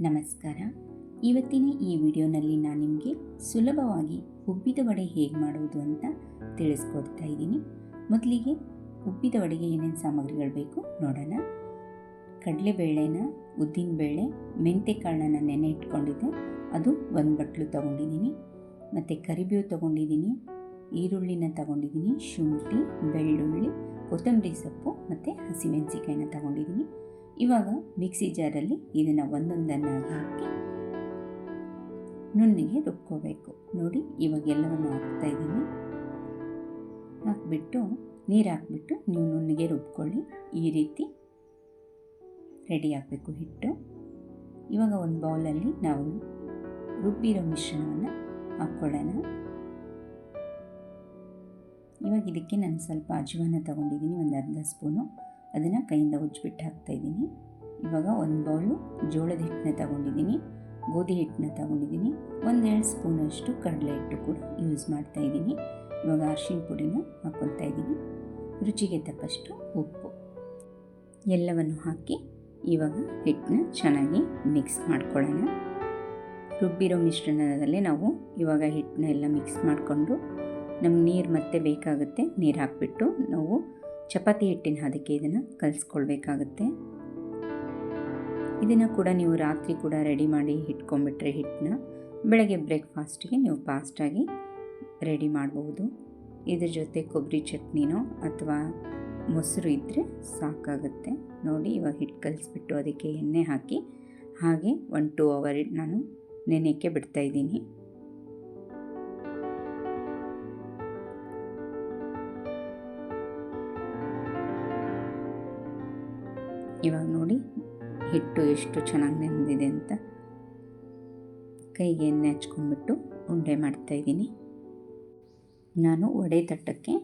ನಮಸ್ಕಾರ. ಇವತ್ತಿನ ಈ ವಿಡಿಯೋನಲ್ಲಿ ನಾನು ನಿಮಗೆ ಸುಲಭವಾಗಿ ಉಬ್ಬಿದ ವಡೆ ಹೇಗೆ ಮಾಡುವುದು ಅಂತ ತಿಳಿಸ್ಕೊಡ್ತಾ ಇದ್ದೀನಿ. ಮೊದಲಿಗೆ ಉಬ್ಬಿದ ವಡೆಗೆ ಏನೇನು ಸಾಮಗ್ರಿಗಳು ಬೇಕು ನೋಡೋಣ. ಕಡಲೆಬೇಳೆನ, ಉದ್ದಿನಬೇಳೆ, ಮೆಂತೆಕಾಳನ್ನ ನೆನೆ ಇಟ್ಕೊಂಡಿದ್ದೆ. ಅದು ಒಂದು ಬಟ್ಲು ತೊಗೊಂಡಿದ್ದೀನಿ. ಮತ್ತು ಕರಿಬೇವು ತೊಗೊಂಡಿದ್ದೀನಿ. ಈರುಳ್ಳಿನ ತಗೊಂಡಿದ್ದೀನಿ. ಶುಂಠಿ, ಬೆಳ್ಳುಳ್ಳಿ, ಕೊತ್ತಂಬರಿ ಸೊಪ್ಪು ಮತ್ತು ಹಸಿಮೆಣಸಿಕಾಯಿನ ತಗೊಂಡಿದ್ದೀನಿ. ಇವಾಗ ಮಿಕ್ಸಿ ಜಾರಲ್ಲಿ ಇದನ್ನು ಒಂದೊಂದನ್ನಾಗಿ ಹಾಕಿ ನುಣ್ಣಿಗೆ ರುಬ್ಕೋಬೇಕು. ನೋಡಿ, ಇವಾಗ ಎಲ್ಲವನ್ನು ಹಾಕ್ತಾ ಇದ್ದೀನಿ. ಹಾಕ್ಬಿಟ್ಟು, ನೀರು ಹಾಕ್ಬಿಟ್ಟು ನೀವು ನುಣ್ಣಿಗೆ ರುಬ್ಕೊಳ್ಳಿ. ಈ ರೀತಿ ರೆಡಿ ಆಗಬೇಕು ಹಿಟ್ಟು. ಇವಾಗ ಒಂದು ಬೌಲಲ್ಲಿ ನಾವು ರುಬ್ಬಿರೋ ಮಿಶ್ರಣವನ್ನು ಹಾಕ್ಕೊಳ್ಳೋಣ ಇವಾಗ ಇದಕ್ಕೆ ನಾನು ಸ್ವಲ್ಪ ಅಜವಾನ ತಗೊಂಡಿದ್ದೀನಿ, ಒಂದು ಅರ್ಧ ಸ್ಪೂನು. ಅದನ್ನು ಕೈಯಿಂದ ಉಜ್ಜಿಬಿಟ್ಟು ಹಾಕ್ತಾಯಿದ್ದೀನಿ ಇವಾಗ ಒಂದು ಬೌಲು ಜೋಳದ ಹಿಟ್ಟನ್ನ ತಗೊಂಡಿದ್ದೀನಿ. ಗೋಧಿ ಹಿಟ್ಟನ್ನ ತಗೊಂಡಿದ್ದೀನಿ. ಒಂದೆರಡು ಸ್ಪೂನಷ್ಟು ಕಡಲೆ ಹಿಟ್ಟು ಕೂಡ ಯೂಸ್ ಮಾಡ್ತಾಯಿದ್ದೀನಿ ಇವಾಗ ಅರ್ಶಿನ ಪುಡಿನ ಹಾಕ್ಕೊಳ್ತಾ ಇದ್ದೀನಿ. ರುಚಿಗೆ ತಕ್ಕಷ್ಟು ಉಪ್ಪು. ಎಲ್ಲವನ್ನು ಹಾಕಿ ಇವಾಗ ಹಿಟ್ಟನ್ನ ಚೆನ್ನಾಗಿ ಮಿಕ್ಸ್ ಮಾಡ್ಕೊಳ್ಳೋಣ. ರುಬ್ಬಿರೋ ಮಿಶ್ರಣದಲ್ಲಿ ನಾವು ಇವಾಗ ಹಿಟ್ಟನ್ನ ಎಲ್ಲ ಮಿಕ್ಸ್ ಮಾಡಿಕೊಂಡು ನಮ್ಗೆ ನೀರು ಮತ್ತೆ ಬೇಕಾಗುತ್ತೆ ನೀರು ಹಾಕಿಬಿಟ್ಟು ನಾವು ಚಪಾತಿ ಹಿಟ್ಟಿನ ಅದಕ್ಕೆ ಇದನ್ನು ಕಲಿಸ್ಕೊಳ್ಬೇಕಾಗುತ್ತೆ. ಇದನ್ನು ಕೂಡ ನೀವು ರಾತ್ರಿ ಕೂಡ ರೆಡಿ ಮಾಡಿ ಇಟ್ಕೊಂಡ್ಬಿಟ್ರೆ ಹಿಟ್ಟನ್ನ ಬೆಳಗ್ಗೆ ಬ್ರೇಕ್ಫಾಸ್ಟಿಗೆ ನೀವು ಫಾಸ್ಟಾಗಿ ರೆಡಿ ಮಾಡಬಹುದು ಇದ್ರ ಜೊತೆ ಕೊಬ್ಬರಿ ಚಟ್ನಿನೋ ಅಥವಾ ಮೊಸರು ಇದ್ದರೆ ಸಾಕಾಗುತ್ತೆ. ನೋಡಿ ಇವಾಗ ಹಿಟ್ಟು ಕಲಿಸ್ಬಿಟ್ಟು ಅದಕ್ಕೆ ಎಣ್ಣೆ ಹಾಕಿ ಹಾಗೆ ಒನ್ ಟೂ ಅವರ್ ನಾನು ನೆನೆಯೋಕ್ಕೆ ಬಿಡ್ತಾಯಿದ್ದೀನಿ ಇವಾಗ ನೋಡಿ ಹಿಟ್ಟು ಎಷ್ಟು ಚೆನ್ನಾಗಿ ನೆಂದಿದೆ ಅಂತ. ಕೈಗೆ ಎಣ್ಣೆ ಹಚ್ಕೊಂಡ್ಬಿಟ್ಟು ಉಂಡೆ ಮಾಡ್ತಾಯಿದ್ದೀನಿ ನಾನು ವಡೆ ತಟ್ಟಕ್ಕೆ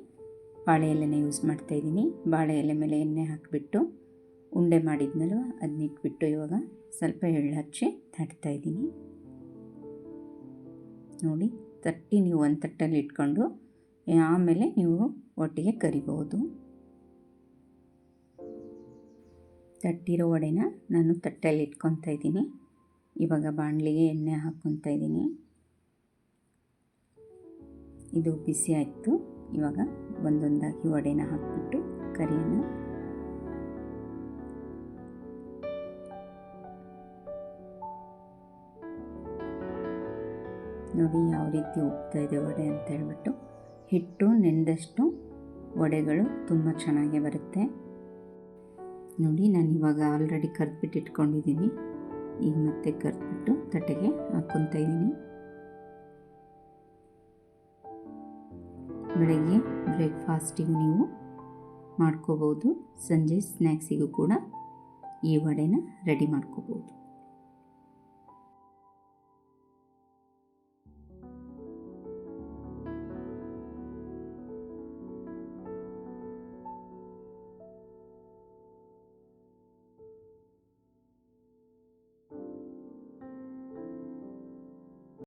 ಬಾಳೆ ಎಲೆನ ಯೂಸ್ ಮಾಡ್ತಾಯಿದ್ದೀನಿ ಬಾಳೆ ಎಲೆ ಮೇಲೆ ಎಣ್ಣೆ ಹಾಕಿಬಿಟ್ಟು ಉಂಡೆ ಮಾಡಿದ್ನಲ್ವ ಅದನ್ನಿಟ್ಬಿಟ್ಟು ಇವಾಗ ಸ್ವಲ್ಪ ಎಳ್ಳು ಹಚ್ಚಿ ತಟ್ತಾಯಿದ್ದೀನಿ ನೋಡಿ, ತಟ್ಟಿ ನೀವು ಒಂದು ತಟ್ಟಲ್ಲಿ ಇಟ್ಕೊಂಡು, ಆಮೇಲೆ ನೀವು ಒಟ್ಟಿಗೆ ಕರಿಬೋದು ತಟ್ಟಿರೋ ವಡೆನ ನಾನು ತಟ್ಟೆಯಲ್ಲಿ ಇಟ್ಕೊತಾ ಇದ್ದೀನಿ. ಇವಾಗ ಬಾಣಲಿಗೆ ಎಣ್ಣೆ ಹಾಕ್ಕೊತಾ ಇದ್ದೀನಿ. ಇದು ಬಿಸಿ ಆಯಿತು. ಇವಾಗ ಒಂದೊಂದಾಗಿ ವಡೆನ ಹಾಕ್ಬಿಟ್ಟು ಕರಿಯೋಣ. ನೋಡಿ ಯಾವ ರೀತಿ ಹೋಗ್ತಾ ಇದೆ ವಡೆ ಅಂತ ಹೇಳ್ಬಿಟ್ಟು. ಹಿಟ್ಟು, ನೆಂದಷ್ಟು ವಡೆಗಳು ತುಂಬ ಚೆನ್ನಾಗಿ ಬರುತ್ತೆ. ನೋಡಿ, ನಾನು ಇವಾಗ ಆಲ್ರೆಡಿ ಕರ್ದ್ಬಿಟ್ಟು ಇಟ್ಕೊಂಡಿದ್ದೀನಿ. ಈಗ ಮತ್ತೆ ಕರ್ದ್ಬಿಟ್ಟು ತಟ್ಟೆಗೆ ಹಾಕ್ಕೊತಾ ಇದ್ದೀನಿ. ಬೆಳಗ್ಗೆ ಬ್ರೇಕ್ಫಾಸ್ಟಿಗೂ ನೀವು ಮಾಡ್ಕೋಬೋದು. ಸಂಜೆ ಸ್ನ್ಯಾಕ್ಸಿಗೂ ಕೂಡ ಈ ವಡೆನ ರೆಡಿ ಮಾಡ್ಕೋಬೋದು.